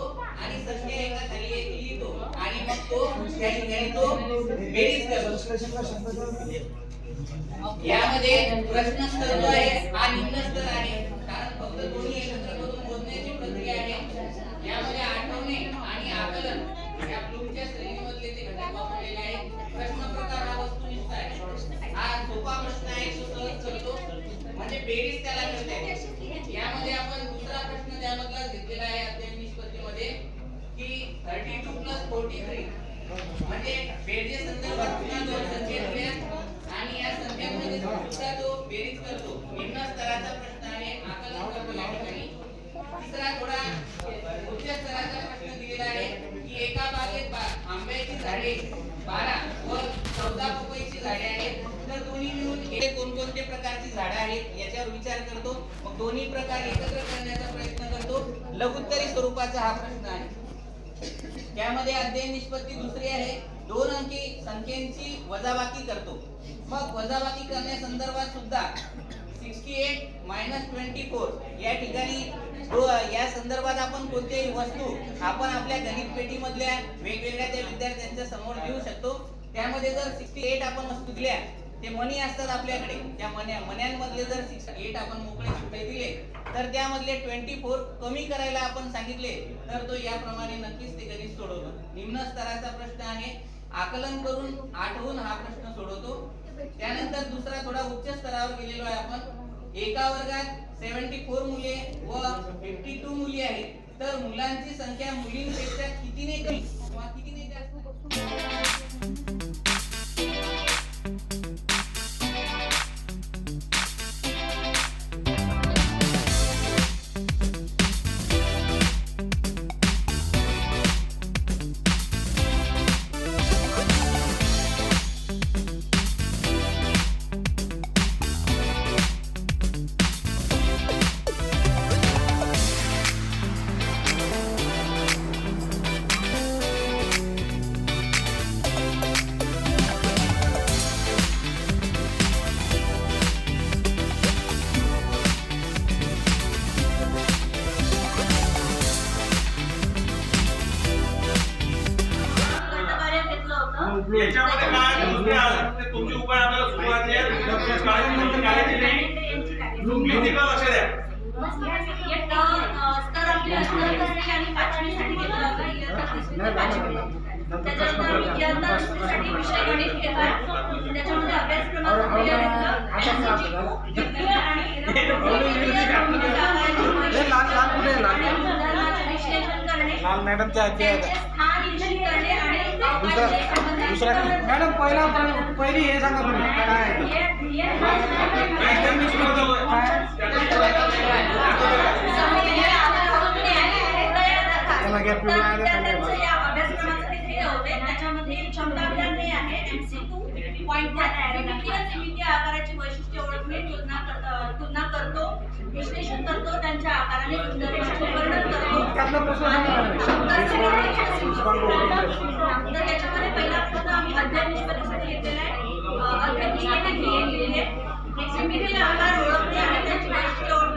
आणि संजय एकदा खाली एक लिहितो. आणि मग तो त्या ठिकाणी तो बेरीज करतो. यामध्ये प्रश्न स्तर जो आहे हा निम्न स्तर आहे. कारण फक्त दोन्ही एकत्र करून मोजण्याची प्रक्रिया आहे. यामध्ये आठवणे आणि आकलन या ब्लूमच्या श्रेणीमधले ते घटक वापरलेले आहेत प्रश्न प्रकार हा वस्तुनिष्ठ आहे. हा सोपा प्रश्न आहे तो सहज करतो म्हणजे बेरीज त्याला करते यामध्ये आपण दुसरा प्रश्न त्यामधला घेतलेला आहे लघुत्तरी स्वरूपाचा हा प्रश्न आहे. त्यामध्ये अध्ययन निष्पत्ती दुसरी आहे. दोन अंकी संख्येची वजाबाकी करतो. मग वजाबाकी करण्यासंदर्भात सुद्धा sixty eight minus twenty four या ठिकाणी या संदर्भात आपण कोणत्याही वस्तू आपण आपल्या गणित पेटीमधल्या वेगवेगळ्या त्या विद्यार्थ्यांच्या समोर देऊ शकतो. त्यामध्ये जर सिक्स्टी एट आपण वस्तू दिल्या ते मणी असतात आपल्याकडे. त्या मण्या मण्यांमधले जर सिक्स्टी एट आपण मोकळे सुट्टे दिले तर त्यामधले ट्वेंटी फोर कमी करायला आपण सांगितले तर तो याप्रमाणे नक्कीच ते गणित सोडवतो. निम्न स्तराचा प्रश्न आहे आकलन करून आठवून हा प्रश्न सोडवतो. त्यानंतर दुसरा थोडा उच्च स्तरावर गेलेलो आहे आपण. एका वर्गात सेव्हन्टी फोर मुले व फिफ्टी टू मुली आहेत. तर मुलांची संख्या मुलींपेक्षा कितीने कमी? किंवा कितीने जास्त? त्याच्यानंतर इयत्ता त्याच्यामध्ये विश्लेषण करणे लाल मॅडमच्या निश्चित करणे आणि दुसरा मॅडम पहिला पहिली हे सांगा तुम्ही. काय आकाराची वैशिष्ट्ये ओळखणे तुलना करतो विश्लेषण करतो त्यांच्या आकाराने वर्णन करतो. त्यातला प्रश्न. तर त्याच्यामध्ये पहिला प्रश्न आम्ही घेतलेला आहे. अ, अध्ययन निष्पत्ती क्रिया केलेली आहे त्रिमितीय आकार ओळखणे आणि त्याची वैशिष्ट्ये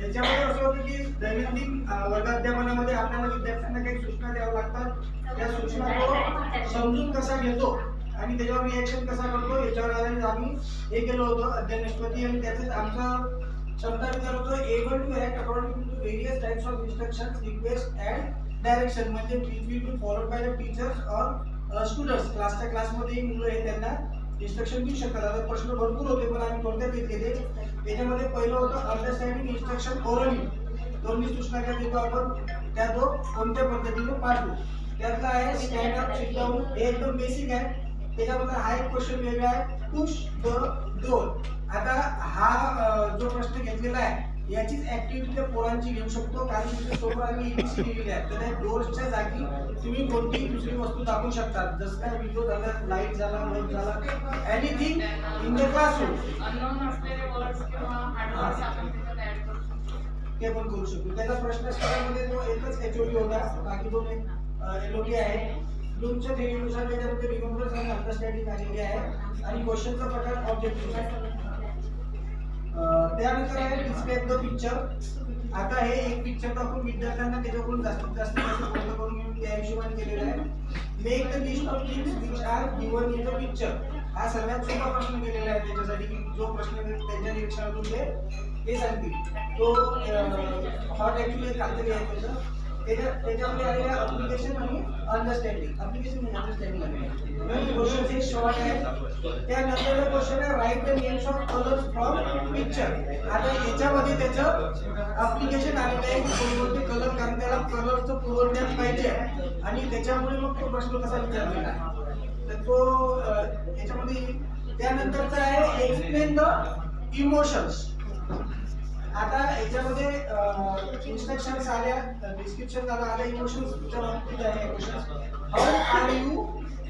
याच्यामध्ये असं होतं की दैनंदिन वर्गाध्यापनामध्ये आपल्याला विद्यार्थ्यांना काही सूचना द्याव्या लागतात. त्या सूचना तो समजून कसा घेतो आणि त्याच्यावर रिॲक्शन कसा करतो याच्यावर आधारित आम्ही हे केलं होतं अध्ययन निष्पत्ती. आणि त्याचं आमचं क्षमता विचार होतो able to act according to various types of instruction request and direction म्हणजे will to followed by the teachers or students क्लासच्या क्लासमध्ये मुलं हे त्यांना इन्स्ट्रक्शन देऊ शकतात आता प्रश्न भरपूर होते पण आम्ही थोडक्यात घेतलेले त्याच्यामध्ये पहिलं होतं अंडरस्टँडिंग इन्स्ट्रक्शन ओरली दोन्ही सूचना काय देतो आपण त्या दोन कोणत्या पद्धतीने पाठवू? त्यातला आहे स्टँड अप सिट डाऊन हे एकदम बेसिक आहे. त्याच्याबद्दल हा एक क्वेश्चन वेगळा आहे. पुश द डोर आता हा जो प्रश्न घेतलेला आहे याचीच ऍक्टिव्हिटी त्या पोरांची घेऊ शकतो. कारण तिथे सोबत आम्ही एबीसी लिहिलेली आहे. तर त्या डोर्सच्या जागी तुम्ही कोणतीही दुसरी वस्तू दाखवू शकता. जसं काय विंडो झाला लाइट झाला बल्ब झाला anything in the classroom unknown असलेले वर्ड्स किंवा हार्डवर्ड्स आपण तिथे तयार ते पण करू शकतो. त्याचा प्रश्नोत्तरामध्ये जो एकच एचओडी होता. बाकी दोन एलओडी आहे. ब्लूमच्या थेरीनुसार त्याच्यामध्ये रिमेंबरन्स आणि अंडरस्टँडिंग आलेली आहे. आणि क्वेश्चनचा प्रकार ऑब्जेक्टिव्ह त्यानंतर आहे डिस्प्ले द पिक्चर आता हे एक पिक्चर टाकून विद्यार्थ्यांना त्याच्याकडून जास्तीत जास्त पैसे करून घेऊन त्या हिशोबाने केलेलं आहे. Make the list of things which are given in the picture हा सर्वात सोपा प्रश्न केलेला आहे त्याच्यासाठी की जो प्रश्न त्यांच्या निरीक्षणातून ते हे सांगतील. तो हॉट ऍक्च्युली काहीतरी आहे त्याचं. त्याच्यामध्ये आलेलं अप्लिकेशन आणि अंडरस्टँडिंग अप्लिकेशन अंडरस्टँडिंग आलेलं क्वेश्चन हे शॉर्ट आहे त्यानंतर क्वेश्चन आहे write the names of colours from picture आता याच्यामध्ये त्याचं अप्लिकेशन आलेलं आहे की कोणकोणते कलर कारण त्याला कलरचं पुरवण्यात पाहिजे आणि त्याच्यामुळे मग तो प्रश्न कसा विचारलेला आहे. तर तो याच्यामध्ये त्यानंतरचा आहे एक्सप्लेन द इमोशन्स आता याच्यामध्ये इन्स्ट्रक्शन्स आल्या डिस्क्रिप्शन झालं आलं इमोशन्सच्या बाबतीत आहे emotions how are you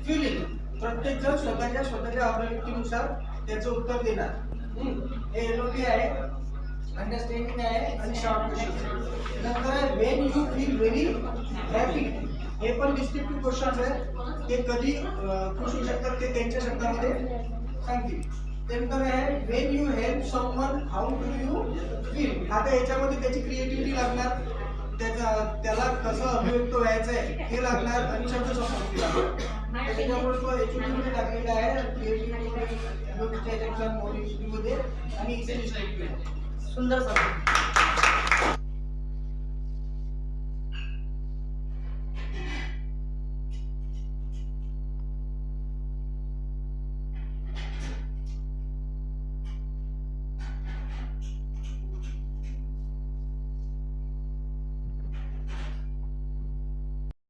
feeling प्रत्येक जण स्वतःच्या स्वतःच्या अभिव्यक्तीनुसार त्याचं उत्तर देणार. हे हे एलओपी आहे अंडरस्टँडिंग आहे आणि शॉर्ट क्वेश्चन नंतर आहे when you feel very happy हे पण डिस्क्रिप्टिव्ह क्वेश्चन्स आहेत. ते कधी खुश होऊ शकतात ते त्यांच्या शब्दामध्ये सांगतील. त्यानंतर आहे when you help someone how do you feel आता याच्यामध्ये त्याची क्रिएटिव्हिटी लागणार. त्याचा त्याला कसं अभिव्यक्त व्हायचं आहे हे लागणार आणि शब्द संपत्ती लागणार त्याच्यामुळे तो एचओडी टाकलेला आहे. क्रिएटिव्हिटी मध्ये आणि सुंदर सर.